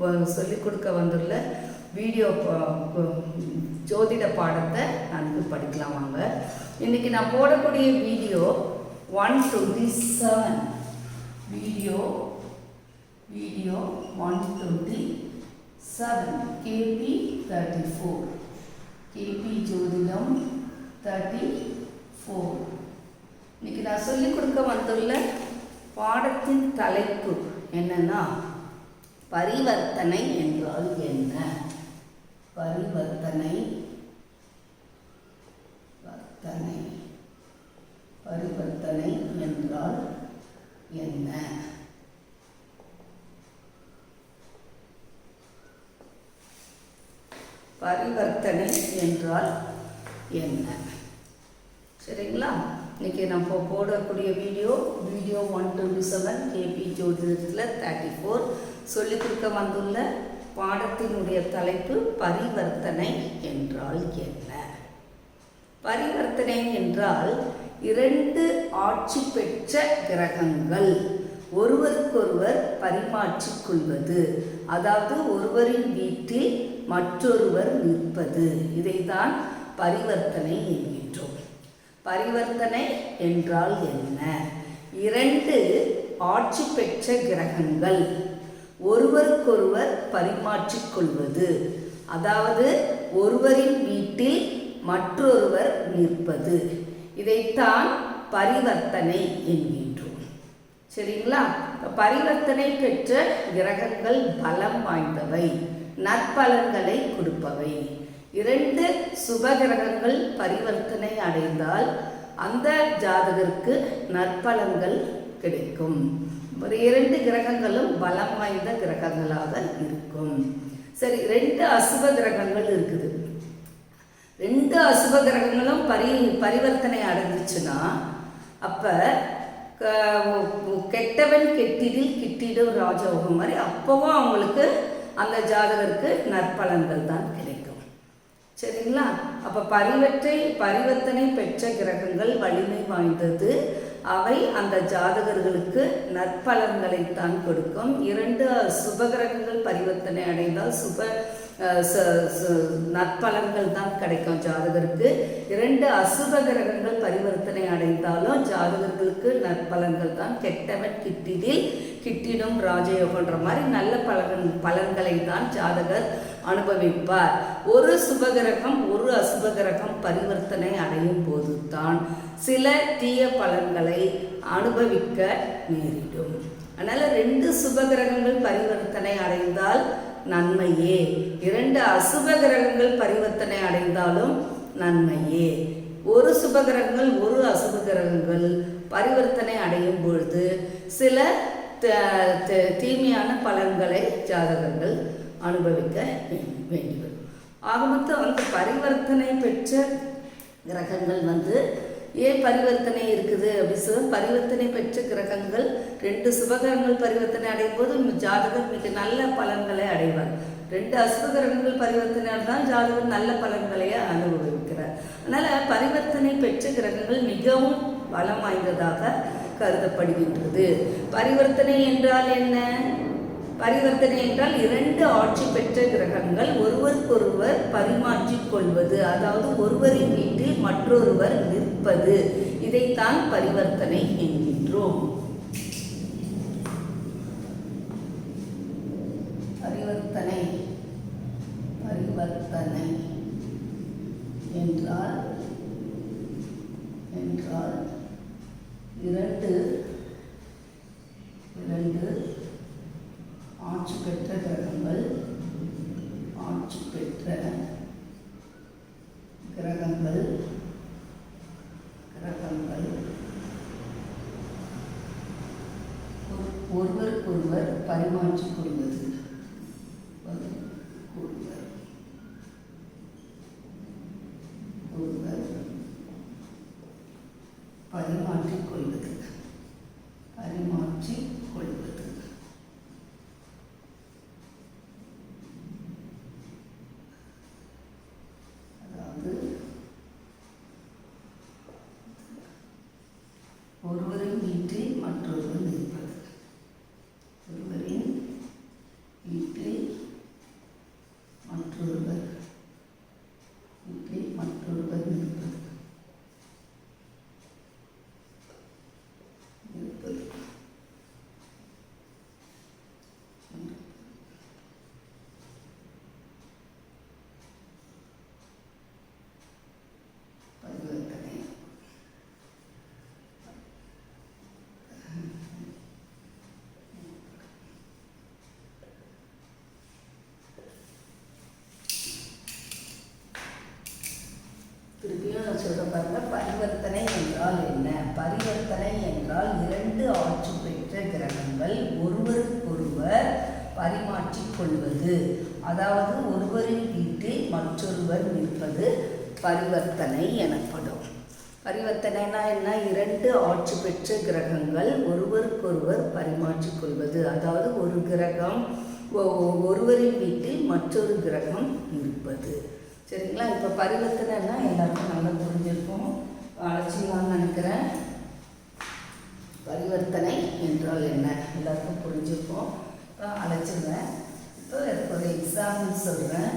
சொல்லிக் கொடுக்க வந்துள்ள வீடியோ ஜோதிட பாடத்தை நன்கு படிக்கலாம் வாங்க. இன்னைக்கு நான் போடக்கூடிய video one twenty seven video video one twenty seven KP thirty four KP ஜோதிடம் தேர்ட்டி ஃபோர் இன்னைக்கு நான் சொல்லிக் கொடுக்க வந்துள்ள பாடத்தின் தலைப்பு என்னன்னா பரிவர்த்தனை என்றால் என்ன? பரிவர்த்தனை. வர்த்தனை. பரிவர்த்தனை என்றால் என்ன? பரிவர்த்தனை என்றால் என்ன? சரிங்களா? இன்னைக்கு நம்ம போடக்கூடிய video video one twenty seven KP ஜோதிடத்தில் தேர்ட்டி ஃபோர் சொல்லிக் கொடுக்க வந்துள்ள பாடத்தினுடைய தலைப்பு பரிவர்த்தனை என்றால் என்ன? பரிவர்த்தனை என்றால் இரண்டு ஆட்சி பெற்ற கிரகங்கள் ஒருவருக்கொருவர் பரிமாற்றிக் கொள்வது. அதாவது ஒருவரின் வீட்டில் மற்றொருவர் நிற்பது. இதைதான் பரிவர்த்தனை என்கின்றோம். பரிவர்த்தனை என்றால் என்ன? இரண்டு ஆட்சி பெற்ற கிரகங்கள் ஒருவருக்கொருவர் பரிமாற்றிக் கொள்வது அதாவது ஒருவரின் வீட்டில் மற்றொருவர் நிற்பது. இதைத்தான் பரிவர்த்தனை என்கின்றோம். சரிங்களா? பரிவர்த்தனை பெற்ற கிரகங்கள் பலம் வாய்ந்தவை. நற்பலன்களை கொடுப்பவை. இரண்டு சுப கிரகங்கள் பரிவர்த்தனை அடைந்தால் அந்த ஜாதகருக்கு நற்பலன்கள் கிடைக்கும். ஒரு இரண்டு கிரகங்களும் பலம் வாய்ந்த கிரகங்களாக இருக்கும். சரி ரெண்டு அசுப கிரகங்கள் இருக்குது. ரெண்டு அசுப கிரகங்களும் பரி பரிவர்த்தனை அடைஞ்சிச்சுன்னா அப்போ கெட்டவன் கெட்டிடில் கிட்டிடும் ராஜயோகம் மாதிரி அப்போவும் அவங்களுக்கு அந்த ஜாதகருக்கு நற்பலன்கள் தான் கிடைக்கும். சரிங்களா? அப்போ பரிவற்றை பரிவர்த்தனை பெற்ற கிரகங்கள் வலிமை வாய்ந்தது. அவை அந்த ஜாதகர்களுக்கு நற்பலன்களைத்தான் கொடுக்கும். இரண்டு சுப கிரகங்கள் பரிவர்த்தனை அடைந்தால் சுப நற்பலன்கள் தான் கிடைக்கும் ஜாதகருக்கு. இரண்டு அசுப கிரகங்கள் பரிவர்த்தனை அடைந்தாலும் ஜாதகர்களுக்கு நற்பலன்கள் தான். கெட்டவன் கிட்டிடில் கிட்டிடும் ராஜயோகன்ற மாதிரி நல்ல பலன் பலன்களை தான் ஜாதகர் அனுபவிப்பார். ஒரு சுபகிரகம் ஒரு அசுபகிரகம் பரிவர்த்தனை அடையும் போது தான் சில தீய பலன்களை அனுபவிக்க நேரிடும். அதனால் ரெண்டு சுபகிரகங்கள் பரிவர்த்தனை அடைந்தால் நன்மையே. இரண்டு அசுப கிரகங்கள் பரிவர்த்தனை அடைந்தாலும் நன்மையே. ஒரு சுபகிரகங்கள் ஒரு அசுப கிரகங்கள் பரிவர்த்தனை அடையும் பொழுது சில தீமையான பலன்களை ஜாதகர்கள் அனுபவிக்க வேண்டும் வேண்டி வரும் ஆக மொத்தம் வந்து பரிவர்த்தனை பெற்ற கிரகங்கள் வந்து ஏன் பரிவர்த்தனை இருக்குது? அப்படின்னு சொல்ல பரிவர்த்தனை பெற்ற கிரகங்கள் ரெண்டு சுபகிரகங்கள் பரிவர்த்தனை அடையும் போது ஜாதகர் மிக நல்ல பலன்களை அடைவார். ரெண்டு அசுபகிரகங்கள் பரிவர்த்தனை தான் ஜாதகர் நல்ல பலன்களையே அனுபவிக்கிறார். அதனால பரிவர்த்தனை பெற்ற கிரகங்கள் மிகவும் பலம் வாய்ந்ததாக கருதப்படுகின்றது. பரிவர்த்தனை என்றால் என்ன? பரிவர்த்தனை என்றால் இரண்டு ஆட்சி பெற்ற கிரகங்கள் ஒருவருக்கொருவர் பரிமாற்றிக் கொள்வது. அதாவது ஒருவரின் வீட்டில் மற்றொருவர் நிற்பது இதைத்தான் பரிவர்த்தனை என்கின்றோம். பரிவர்த்தனை பரிவர்த்தனை என்றால் என்றால் இரண்டு இரண்டு ஆட்சி பெற்ற கிரகங்கள் ஆட்சி பெற்ற கிரகங்கள் சொல்ற பாருங்க பரிவர்த்தனை என்றால் என்ன? பரிவர்த்தனை என்றால் இரண்டு ஆட்சி பெற்ற கிரகங்கள் ஒருவருக்கொருவர் பரிமாற்றிக் கொள்வது. அதாவது ஒருவரின் வீட்டில் மற்றொருவர் நிற்பது பரிவர்த்தனை எனப்படும். பரிவர்த்தனைனா என்ன? இரண்டு ஆட்சி பெற்ற கிரகங்கள் ஒருவருக்கொருவர் பரிமாற்றிக்கொள்வது அதாவது ஒரு கிரகம் ஒ- ஒருவரின் வீட்டில் மற்றொரு கிரகம் இருப்பது சரிங்களா? இப்போ பரிவர்த்தனைன்னா எல்லாருக்கும் நல்லா புரிஞ்சிருக்கும். அழைச்சிக்கலாம்னு நினைக்கிறேன். பரிவர்த்தனை என்றால் என்ன? எல்லாருக்கும் புரிஞ்சிருக்கும். இப்போ அழைச்சிருவேன் இப்போ ஒரு எக்ஸாம்பிள் சொல்கிறேன்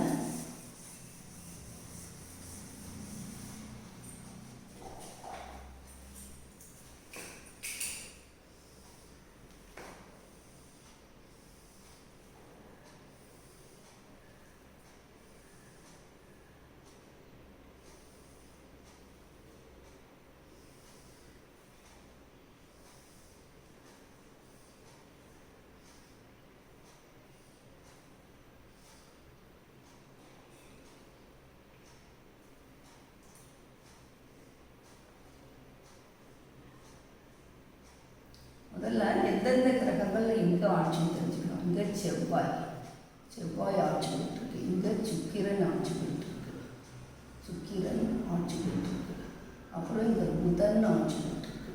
முதல்ல எந்தெந்த கிரகங்கள் எங்கே ஆட்சி தெரிஞ்சுக்கணும் இங்கே செவ்வாய். செவ்வாய் ஆட்சி பெற்றிருக்கு. இங்கே சுக்கிரன் ஆட்சி பெற்றிருக்கு. சுக்கிரன் ஆட்சி பெற்றிருக்கு. அப்புறம் இங்கே புதன் ஆட்சி பெற்றிருக்கு.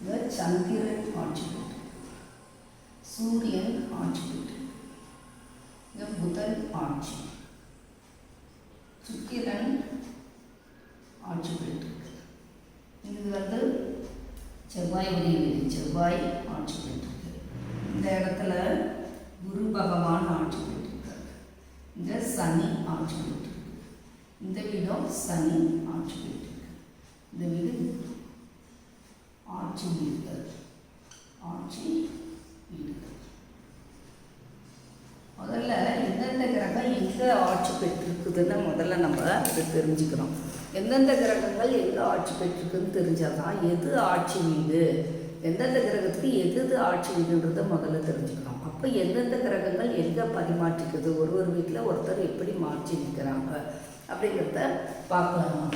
இந்த சந்திரன் ஆட்சி பெற்றிருக்கு. சூரியன் ஆட்சி பெற்றிருக்கு. இந்த புதன் ஆட்சி. சுக்கிரன் ஆட்சி பெற்றிருக்கு. இது வந்து செவ்வாய் உடைய செவ்வாய் ஆட்சி பெற்றிருக்கு. இந்த இடத்துல குரு பகவான் ஆட்சி பெற்றிருக்காரு. இந்த சனி ஆட்சி பெற்றிருக்கு இந்த வீடும் சனி ஆட்சி பெற்றிருக்கு இந்த வீடு ஆட்சி வீடுகள். ஆட்சி வீடுகள். முதல்ல எந்தெந்த கிரகம் எங்கே ஆட்சி பெற்றிருக்குதுன்னு முதல்ல நம்ம அதை தெரிஞ்சுக்கிறோம் எந்தெந்த கிரகங்கள் எங்கே ஆட்சி பெற்றிருக்குன்னு தெரிஞ்சாதான் எது ஆட்சி வீடு? எந்தெந்த கிரகத்துக்கு எது எது ஆட்சி வீடுன்றதை முதல்ல தெரிஞ்சுக்கிறோம் அப்போ எந்தெந்த கிரகங்கள் எங்கே பரிமாற்றிக்குது ஒரு ஒரு வீட்டில் ஒருத்தர் எப்படி மாற்றி நிற்கிறாங்க அப்படிங்கிறத பார்க்கலாம்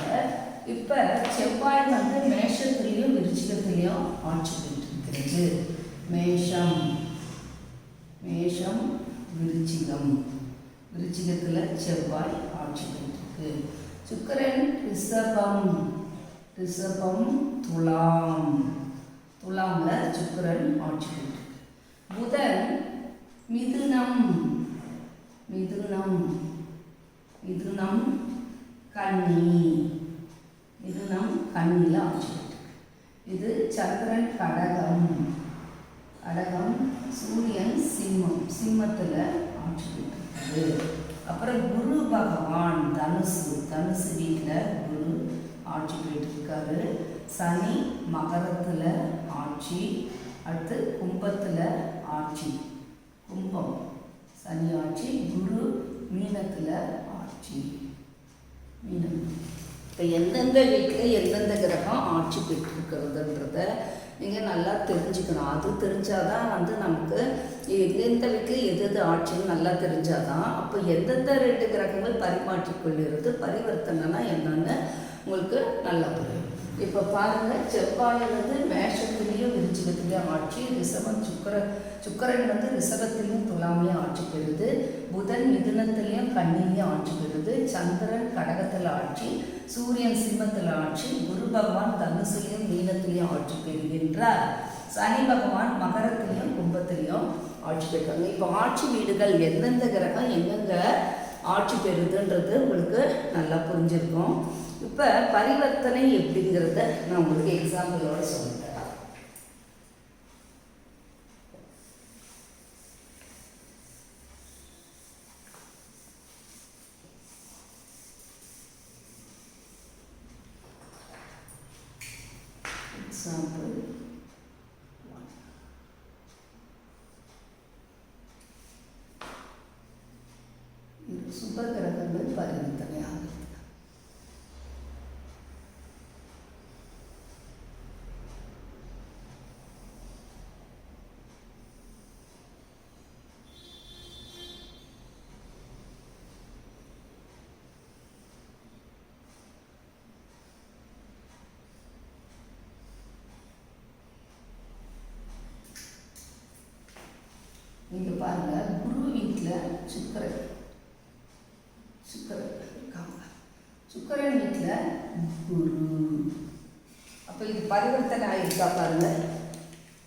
இப்போ செவ்வாய் வந்து மேஷத்துலேயும் விருச்சிகத்துலேயும் ஆட்சி பெற்றிருக்கிறது மேஷம் மேஷம் விருச்சிகம். விருச்சிகத்தில் செவ்வாய் ஆட்சி பெற்றிருக்கு சுக்கரன் ரிஷபம் ரிஷபம் துலாம். துலாமில் சுக்கரன் ஆட்சி பெற்றிருக்கு புதன் மிதுனம் மிதுனம் மிதுனம் கன்னி மிதுனம் கண்ணியில் ஆட்சி இது சந்திரன் கடகம். கடகம் சூரியன் சிம்மம். சிம்மத்தில் ஆட்சி பெற்றிருக்குது அப்புறம் குரு பகவான் தனுசு. தனுசு வீட்டில் குரு ஆட்சி பெற்றிருக்காரு சனி மகரத்தில் ஆட்சி அடுத்து கும்பத்தில் ஆட்சி. கும்பம் சனி ஆட்சி குரு மீனத்தில் ஆட்சி. மீனம். இப்போ எந்தெந்த வீட்டில் எந்தெந்த கிரகம் ஆட்சி பெற்றிருக்கிறதுன்றத நீங்கள் நல்லா தெரிஞ்சுக்கணும். அது தெரிஞ்சாதான் வந்து நமக்கு எந்தெந்த வீட்டில் எது எது ஆட்சின்னு நல்லா தெரிஞ்சாதான் அப்போ எந்தெந்த ரெண்டு கிரகங்கள் பரிமாற்றிக்கொள்கிறது பரிவர்த்தனைனா என்னன்னு உங்களுக்கு நல்லா புரியும். இப்போ பாருங்கள் செவ்வாய் வந்து மேஷத்துலேயும் விருச்சிகத்துலேயும் ஆட்சி ரிஷபம் சுக்கர சுக்கரன் வந்து ரிஷபத்திலையும் துலாமையும் ஆட்சி பெறுது. புதன் மிதுனத்திலையும் கண்ணிலையும் ஆட்சி பெறுது. சந்திரன் கடகத்தில் ஆட்சி சூரியன் சிம்மத்தில் ஆட்சி குரு பகவான் தனுசுலையும் மீனத்திலையும் ஆட்சி பெறுகின்றார். சனி பகவான் மகரத்திலையும் கும்பத்திலையும் ஆட்சி பெறுறாங்க இப்போ ஆட்சி வீடுகள் எந்தெந்த கிரகம் எங்கெங்க ஆட்சி பெறுதுன்றது உங்களுக்கு நல்லா புரிஞ்சிருக்கும். இப்போ பரிவர்த்தனை எப்படிங்கிறத நான் உங்களுக்கு எக்ஸாம்பிளோட சொல்லித்தரேன் எக்ஸாம்பிள் இது சுப கிரகங்கள் பரிவர்த்தனை ஆகுது இங்கே பாருங்க குரு வீட்டில் சுக்கரன். சுக்கரன் இருக்காங்க சுக்கரன் வீட்டில் குரு. அப்போ இது பரிவர்த்தனை ஆகியிருக்கா பாருங்க.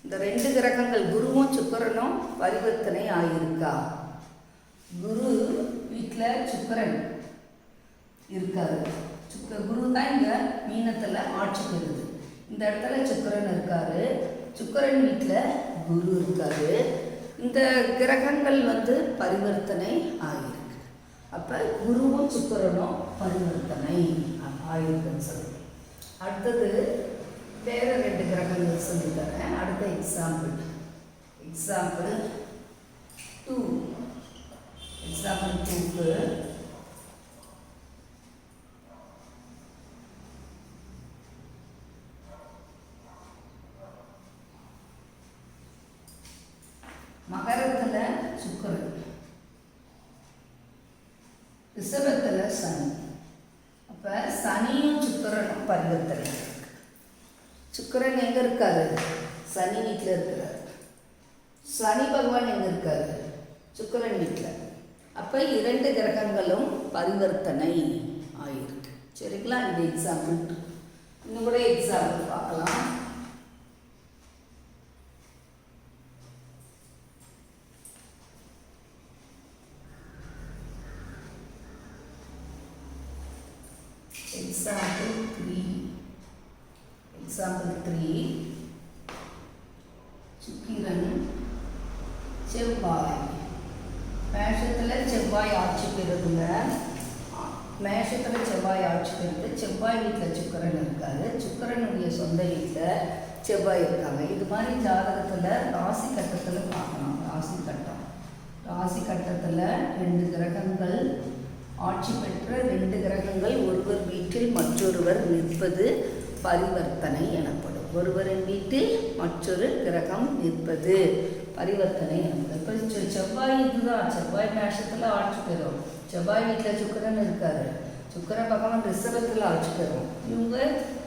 இந்த ரெண்டு கிரகங்கள் குருவும் சுக்கரனும் பரிவர்த்தனை ஆகியிருக்கா குரு வீட்டில் சுக்கரன் இருக்காரு. சுக்க குரு தான் இங்கே மீனத்தில் ஆட்சி பெறுது. இந்த இடத்துல சுக்கரன் இருக்காரு. சுக்கரன் வீட்டில் குரு இருக்காரு. இந்த கிரகங்கள் வந்து பரிவர்த்தனை ஆகியிருக்கு அப்போ குருவும் சுக்கரனும் பரிவர்த்தனை ஆகியிருக்குன்னு சொல்லி அடுத்தது வேற ரெண்டு கிரகங்கள் சொல்லித்தரேன். அடுத்த எக்ஸாம்பிள் எக்ஸாம்பிள் டூ எக்ஸாம்பிள் டூக்கு மகரத்தில் சுக்கரன் ரிஷபத்தில் சனி அப்போ சனியும் சுக்கரனும் பரிவர்த்தனை. சுக்கரன் சுக்கிரன் எங்கே இருக்காரு? சனி வீட்டில் இருக்கிறார். சனி பகவான் எங்கே இருக்காரு? சுக்கிரன் வீட்டில் அப்போ இரண்டு கிரகங்களும் பரிவர்த்தனை ஆயிருக்கு. சரிங்களா? இந்த எக்ஸாம்பிள் இன்னும் கூட எக்ஸாம்பிள் பார்க்கலாம் example 3 example 3 சுக்கிரன் செவ்வாய் மேஷத்தில் செவ்வாய் ஆட்சி பெறுதுங்க மேஷத்தில் செவ்வாய் ஆட்சி பெறுது செவ்வாய் வீட்டில் சுக்கரன் இருக்காரு. சுக்கரனுடைய சொந்த வீட்டில் செவ்வாய் இருக்காங்க. இது மாதிரி ஜாதகத்தில் ராசி கட்டத்தில் பார்க்கலாம். ராசி கட்டம். ராசி கட்டத்தில் ரெண்டு கிரகங்கள் ஆட்சி பெற்ற ரெண்டு கிரகங்கள் ஒருவர் வீட்டில் மற்றொருவர் நிற்பது பரிவர்த்தனை எனப்படும். ஒருவரின் வீட்டில் மற்றொரு கிரகம் நிற்பது. பரிவர்த்தனை எனப்படும் இப்போ செவ்வாய் இதுதான். செவ்வாய் மேஷத்தில் ஆட்சி பெறும். செவ்வாய் வீட்டில் சுக்கரன் இருக்காரு. சுக்கிர பகவான் ரிஷபத்தில் ஆட்சி பெறும். இவங்க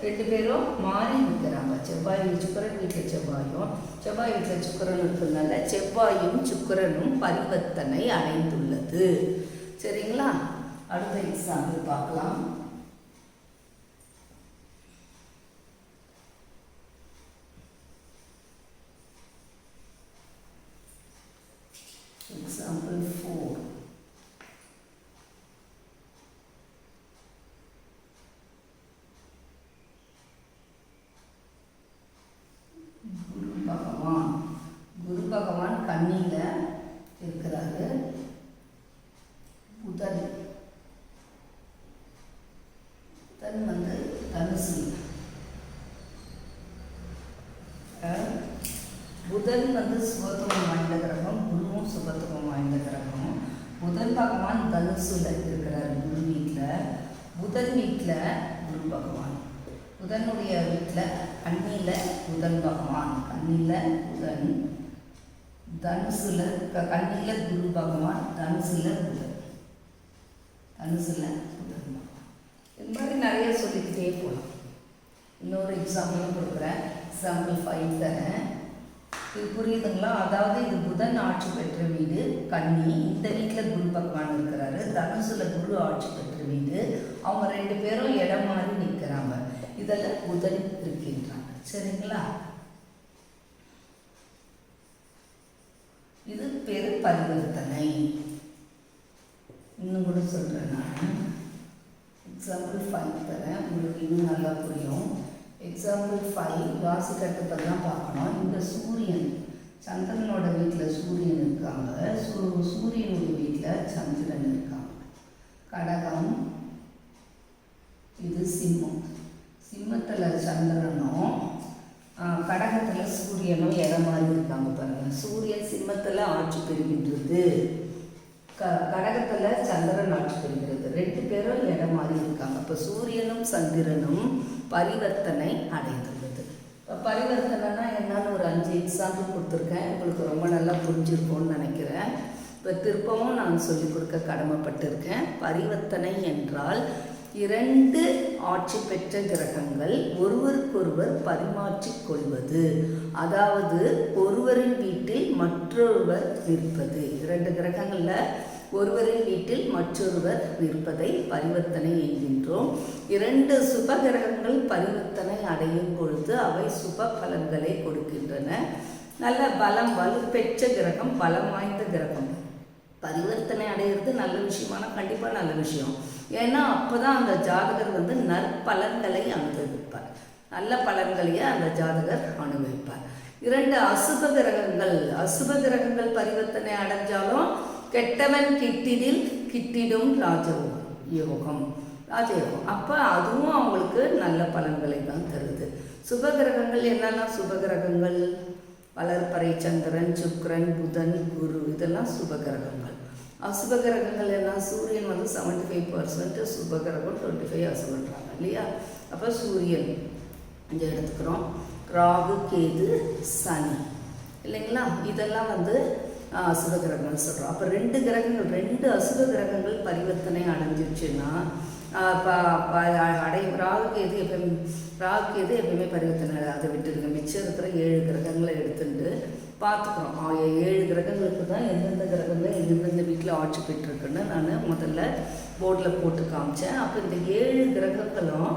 ரெண்டு பேரும் மாறி நிற்கிறாங்க செவ்வாய் சுக்கரன் வீட்டில் செவ்வாயும் செவ்வாய் வீட்டில் சுக்கரன் இருக்கிறதுனால செவ்வாயும் சுக்கரனும் பரிவர்த்தனை அடைந்துள்ளது. சரிங்களா? அடுத்த எக்ஸாம்பிள் பார்க்கலாம் எக்ஸாம்பிள் ஃபோர் குரு பகவான் குரு பகவான் கண்ணியில் இருக்கிறாரு புதன் புதன் வந்து தனுசு அஹ், புதன் வந்து சுபத்துவம் வாய்ந்த கிரகம் குருவும் சுபத்துவம் வாய்ந்த கிரகம். புதன் பகவான் தனுசுல இருக்கிறார் குரு வீட்டில் புதன் வீட்டில் குரு பகவான். புதனுடைய வீட்டில் கண்ணியில் புதன் பகவான். கண்ணியில் புதன் தனுசுல க- கண்ணில குரு பகவான் தனுசுல புதன். தனுசுல புதன் பகவான். இது மாதிரி நிறைய சொல்லிக்கிட்டே போகலாம் இன்னொரு எக்ஸாம்பிளும் கொடுக்குறேன். எக்ஸாம்பிள் ஃபைவ் தரேன். இது புரியுதுங்களா? அதாவது இது புதன் ஆட்சி பெற்ற வீடு கன்னி. இந்த வீட்டில் குரு பகவான் இருக்கிறாரு. தனுசுல குரு ஆட்சி பெற்ற வீடு. அவங்க ரெண்டு பேரும் இடம் மாறி நிற்கிறாங்க இதில் புதன் இருக்கின்றாங்க சரிங்களா? இது பெரு பரிவர்த்தனை. இன்னும் கூட சொல்கிறேன் நான். எக்ஸாம்பிள் ஃபைவ் தரேன். உங்களுக்கு இன்னும் நல்லா புரியும். எக்ஸாம்பிள் ஃபைவ் ராசி கட்டத்தை தான் பார்க்கணும். இந்த சூரியன் சந்திரனோட வீட்டில் சூரியன் இருக்காங்க. சூ சூரியனோட வீட்டில் சந்திரன் இருக்காங்க. கடகம் இது சிம்மம். சிம்மத்தில் சந்திரனும் கடகத்தில் சூரியனும் இடம் மாதிரி இருக்காங்க பாருங்கள் சூரியன் சிம்மத்தில் ஆட்சி பெறுகின்றது. க கடகத்தில் சந்திரன் ஆட்சி பெறுகிறது. ரெண்டு பேரும் இடம் மாறி இருக்காங்க. இப்போ சூரியனும் சந்திரனும் பரிவர்த்தனை அடைந்துள்ளது. இப்போ பரிவர்த்தனைனா என்னன்னு ஒரு அஞ்சு எக்ஸாம்பிள் கொடுத்துருக்கேன். உங்களுக்கு ரொம்ப நல்லா புரிஞ்சிருக்கும்னு நினைக்கிறேன். இப்போ திருப்பவும் நான் சொல்லிக் கொடுக்க கடமைப்பட்டிருக்கேன். பரிவர்த்தனை என்றால் இரண்டு ஆட்சி பெற்ற கிரகங்கள் ஒருவருக்கொருவர் பரிமாற்றிக் கொள்வது. அதாவது ஒருவரின் வீட்டில் மற்றொருவர் நிற்பது. இரண்டு கிரகங்களில் ஒருவரின் வீட்டில் மற்றொருவர் நிற்பதை பரிவர்த்தனை என்கின்றோம். இரண்டு சுப கிரகங்கள் பரிவர்த்தனை அடையும் பொழுது அவை சுப பலன்களை கொடுக்கின்றன. நல்ல பலம் வலுப்பெற்ற கிரகம் பலம் வாய்ந்த கிரகம். பரிவர்த்தனை அடையிறது நல்ல விஷயமான கண்டிப்பாக நல்ல விஷயம். ஏன்னா அப்போ தான் அந்த ஜாதகர் வந்து நற்பலன்களை அனுபவிப்பார். நல்ல பலன்களையே அந்த ஜாதகர் அனுபவிப்பார். இரண்டு அசுப கிரகங்கள். அசுப கிரகங்கள் பரிவர்த்தனை அடைஞ்சாலும் கெட்டவன் கிட்டிடில் கிட்டிடும் ராஜயோகம் யோகம். ராஜயோகம். அப்போ அதுவும் அவங்களுக்கு நல்ல பலன்களை தான் தருது. சுப கிரகங்கள் என்னெல்லாம் சுப கிரகங்கள் வளர்ப்பறை சந்திரன் சுக்ரன் புதன் குரு இதெல்லாம் சுப கிரகங்கள் அசுப கிரகங்கள் எல்லாம் சூரியன் வந்து செவன்டி ஃபைவ் பர்சன்ட் சுபகிரகம் டுவெண்ட்டி ஃபைவ் அசுபன்றாங்க இல்லையா? அப்போ சூரியன் இங்கே எடுத்துக்கிறோம். ராகு கேது சனி. இல்லைங்களா? இதெல்லாம் வந்து அசுத கிரகங்கள் சொல்கிறோம் அப்போ ரெண்டு கிரகங்கள் ரெண்டு அசுர கிரகங்கள் பரிவர்த்தனை அடைஞ்சிருச்சுன்னா அடை ராகு கேது எப்பயுமே ராகு கேது எப்பயுமே பரிவர்த்தனை அதை விட்டுருங்க. மிச்சம் இருக்கிற ஏழு கிரகங்களை எடுத்துட்டு பார்த்துக்குறோம் ஏழு கிரகங்களுக்கு தான் எந்தெந்த கிரகங்கள் எந்தெந்த வீட்டில் ஆட்சி பெற்றிருக்குன்னு நான் முதல்ல போர்டில் போட்டு காமிச்சேன். அப்போ இந்த ஏழு கிரகங்களும்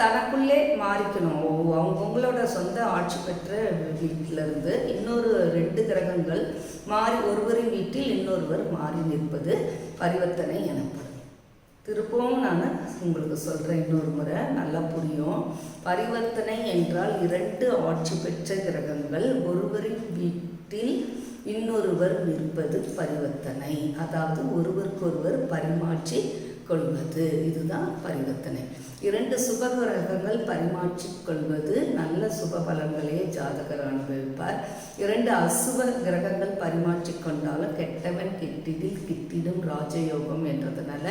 தனக்குள்ளே மாறிக்கணும். அவங்கவுங்களோட சொந்த ஆட்சி பெற்ற வீட்டிலிருந்து இன்னொரு ரெண்டு கிரகங்கள் மாறி ஒருவரின் வீட்டில் இன்னொருவர் மாறி நிற்பது பரிவர்த்தனை எனப்படும். திருப்பவும் நான் உங்களுக்கு சொல்கிறேன் இன்னொரு முறை. நல்லா புரியும். பரிவர்த்தனை என்றால் இரண்டு ஆட்சி பெற்ற கிரகங்கள். ஒருவரின் வீட்டில் இன்னொருவர் நிற்பது பரிவர்த்தனை. அதாவது ஒருவருக்கொருவர் பரிமாற்றி கொள்வது. இதுதான் பரிவர்த்தனை. இரண்டு சுப கிரகங்கள் பரிமாற்றிக் கொள்வது நல்ல சுப பலன்களே ஜாதகர் அனுபவிப்பார். இரண்டு அசுப கிரகங்கள் பரிமாற்றிக்கொண்டாலும் கெட்டவன் கெட்டிடில் கிட்டிடும் ராஜயோகம் என்றதுனால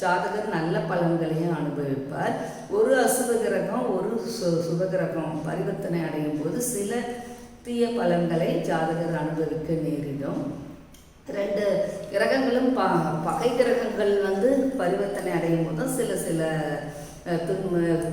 ஜாதகர் நல்ல பலன்களையும் அனுபவிப்பார். ஒரு அசுப கிரகம் ஒரு சு சுபகிரகம் பரிவர்த்தனை அடையும் போது சில தீய பலன்களை ஜாதகர் அனுபவிக்க நேரிடும். ரெண்டு கிரகங்களும் ப பகை கிரகங்கள் வந்து பரிவர்த்தனை அடையும் போதும் சில சில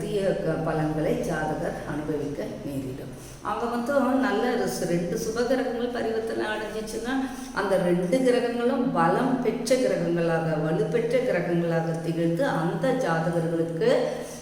தீய பலன்களை ஜாதகர் அனுபவிக்க நேரிடும். அவங்க வந்து நல்ல ரெண்டு சுப கிரகங்கள் பரிவர்த்தனை அடைஞ்சிச்சுன்னா அந்த ரெண்டு கிரகங்களும் பலம் பெற்ற கிரகங்களாக வலுப்பெற்ற கிரகங்களாக திகழ்ந்து அந்த ஜாதகர்களுக்கு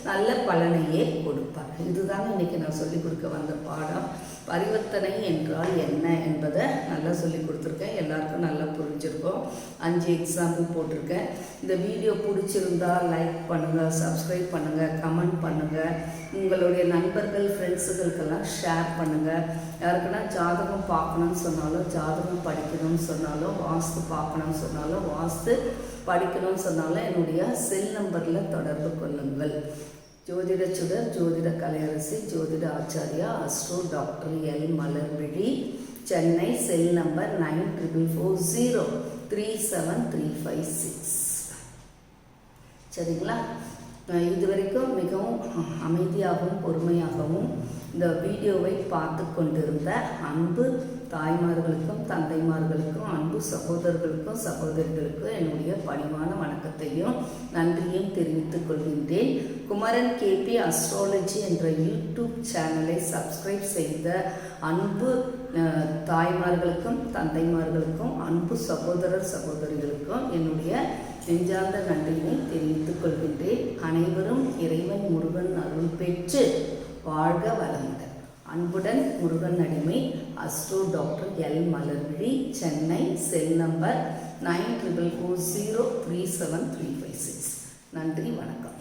நல்ல பலனையே கொடுப்பார். இதுதான் இன்னைக்கு நான் சொல்லிக் கொடுக்க வந்த பாடம். பரிவர்த்தனை என்றால் என்ன என்பதை நல்லா சொல்லி கொடுத்துருக்கேன். எல்லாருக்கும் நல்லா புரிஞ்சிருக்கோம். அஞ்சு எக்ஸாம்பிள் போட்டிருக்கேன். இந்த வீடியோ பிடிச்சிருந்தா லைக் பண்ணுங்கள் சப்ஸ்கிரைப் பண்ணுங்கள் கமெண்ட் பண்ணுங்கள் உங்களுடைய நண்பர்கள் ஃப்ரெண்ட்ஸுகளுக்கெல்லாம் ஷேர் பண்ணுங்கள் யாருக்குன்னா ஜாதகம் பார்க்கணும்னு சொன்னாலும் ஜாதகம் படிக்கணும்னு சொன்னாலும் வாஸ்து பார்க்கணும்னு சொன்னாலும் வாஸ்து படிக்கணும்னு சொன்னாலும் என்னுடைய செல் நம்பரில் தொடர்பு கொள்ளுங்கள். ஜோதிட சுடர் ஜோதிட கலையரசி ஜோதிட Acharya astro doctor L Malarvizhi Chennai cell number nine triple four zero three seven three five six. சரிங்களா? இது வரைக்கும் மிகவும் அமைதியாகவும் பொறுமையாகவும் இந்த வீடியோவை பார்த்து கொண்டிருந்த அன்பு தாய்மார்களுக்கும் தந்தைமார்களுக்கும் அன்பு சகோதரர்களுக்கும் சகோதரிகளுக்கும் என்னுடைய பணிவான வணக்கத்தையும் நன்றியும் தெரிவித்துக் கொள்கின்றேன். குமரன் கேபி அஸ்ட்ராலஜி என்ற யூடியூப் சேனலை சப்ஸ்கிரைப் செய்த அன்பு தாய்மார்களுக்கும் தந்தைமார்களுக்கும் அன்பு சகோதரர் சகோதரிகளுக்கும் என்னுடைய நெஞ்சார்ந்த நன்றியினை தெரிவித்துக் கொள்கின்றேன். அனைவரும் இறைவன் முருகன் அருள் பெற்று வாழ்க வளமுடன். அன்புடன் முருகன் அடிமை astro doctor L Malarvizhi Chennai cell number nine triple four zero three seven three five six. நன்றி வணக்கம்.